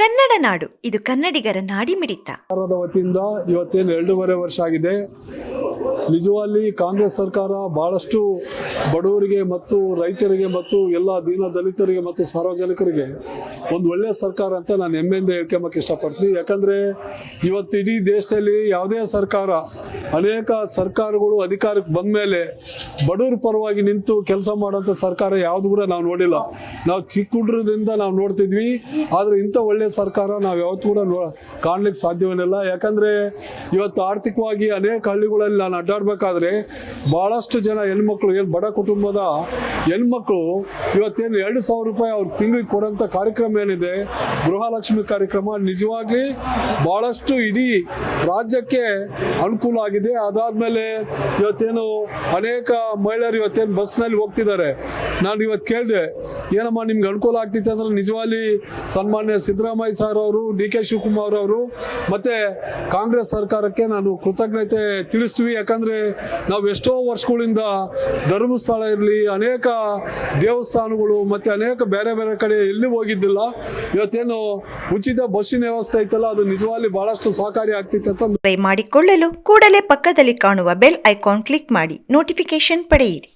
ಕನ್ನಡ ನಾಡು. ಇದು ಕನ್ನಡಿಗರ ನಾಡಿ ಮಿಡಿತ ಇವತ್ತೇನು ಎರಡೂವರೆ ವರ್ಷ ಆಗಿದೆ. ನಿಜವಾಗಿ ಕಾಂಗ್ರೆಸ್ ಸರ್ಕಾರ ಬಹಳಷ್ಟು ಬಡವರಿಗೆ ಮತ್ತು ರೈತರಿಗೆ ಮತ್ತು ಎಲ್ಲ ದೀನ ದಲಿತರಿಗೆ ಮತ್ತು ಸಾರ್ವಜನಿಕರಿಗೆ ಒಂದು ಒಳ್ಳೆಯ ಸರ್ಕಾರ ಅಂತ ನಾನು ಹೆಮ್ಮೆಯಿಂದ ಹೇಳ್ಕೊಂಬಕ್ಕೆ ಇಷ್ಟಪಡ್ತೀನಿ. ಯಾಕಂದರೆ ಇವತ್ತು ಇಡೀ ದೇಶದಲ್ಲಿ ಯಾವುದೇ ಸರ್ಕಾರ, ಅನೇಕ ಸರ್ಕಾರಗಳು ಅಧಿಕಾರಕ್ಕೆ ಬಂದ ಮೇಲೆ ಬಡವ್ರ ಪರವಾಗಿ ನಿಂತು ಕೆಲಸ ಮಾಡೋಂಥ ಸರ್ಕಾರ ಯಾವುದು ಕೂಡ ನಾವು ನೋಡಿಲ್ಲ. ನಾವು ಚಿಕ್ಕ ಹುಡುಗರಿಂದ ನಾವು ನೋಡ್ತಿದ್ವಿ. ಆದರೆ ಇಂಥ ಒಳ್ಳೆಯ ಸರ್ಕಾರ ನಾವು ಯಾವತ್ತು ಕೂಡ ನೋ ಕಾಣ್ಲಿಕ್ಕೆ ಸಾಧ್ಯವೇನಿಲ್ಲ ಯಾಕಂದರೆ ಇವತ್ತು ಆರ್ಥಿಕವಾಗಿ ಅನೇಕ ಹಳ್ಳಿಗಳಲ್ಲಿ ನಾನು ಅಡ್ಡಾಡಬೇಕಾದ್ರೆ ಭಾಳಷ್ಟು ಜನ ಹೆಣ್ಮಕ್ಳು, ಏನು ಬಡ ಕುಟುಂಬದ ಹೆಣ್ಮಕ್ಳು, ಇವತ್ತೇನು ಎರಡು ಸಾವಿರ ರೂಪಾಯಿ ಅವ್ರ ತಿಂಗಳಿಗೆ ಕೊಡೋಂಥ ಕಾರ್ಯಕ್ರಮ ಏನಿದೆ, ಗೃಹಲಕ್ಷ್ಮಿ ಕಾರ್ಯಕ್ರಮ ನಿಜವಾಗ್ಲಿ ಭಾಳಷ್ಟು ಇಡೀ ರಾಜ್ಯಕ್ಕೆ ಅನುಕೂಲ ಆಗಿದೆ. ಅದಾದಮೇಲೆ ಇವತ್ತೇನು ಅನೇಕ ಮಹಿಳೆಯರು ಇವತ್ತೇನು ಬಸ್ನಲ್ಲಿ ಹೋಗ್ತಿದ್ದಾರೆ. ನಾನು ಇವತ್ತು ಕೇಳಿದೆ, ಏನಮ್ಮ ನಿಮ್ಗೆ ಅನುಕೂಲ ಆಗ್ತಿತ್ತು ಅಂದ್ರೆ ನಿಜವಾಗಿ ಸನ್ಮಾನ್ಯ ಸಿದ್ದರಾಮಯ್ಯ ಸರ್ ಅವರು, ಡಿ ಕೆ ಶಿವಕುಮಾರ್ ಅವರು, ಮತ್ತೆ ಕಾಂಗ್ರೆಸ್ ಸರ್ಕಾರಕ್ಕೆ ನಾನು ಕೃತಜ್ಞತೆ ತಿಳಿಸ್ತೀವಿ. ಯಾಕಂದ್ರೆ ನಾವು ಎಷ್ಟೋ ವರ್ಷಗಳಿಂದ ಧರ್ಮಸ್ಥಳ ಇರಲಿ, ಅನೇಕ ದೇವಸ್ಥಾನಗಳು ಮತ್ತೆ ಅನೇಕ ಬೇರೆ ಬೇರೆ ಕಡೆ ಎಲ್ಲಿ ಹೋಗಿದ್ದಿಲ್ಲ, ಇವತ್ತೇನು ಉಚಿತ ಬಸ್ಸಿನ ವ್ಯವಸ್ಥೆ ಐತಲ್ಲ, ಅದು ನಿಜವಾಗಿ ಬಹಳಷ್ಟು ಸಹಕಾರಿ ಆಗ್ತಿತ್ತು ಅಂತ ಟ್ರೈ ಮಾಡಿಕೊಳ್ಳಲು ಕೂಡಲೇ ಪಕ್ಕದಲ್ಲಿ ಕಾಣುವ ಬೆಲ್ ಐಕಾನ್ ಕ್ಲಿಕ್ ಮಾಡಿ ನೋಟಿಫಿಕೇಶನ್ ಪಡೆಯಿರಿ.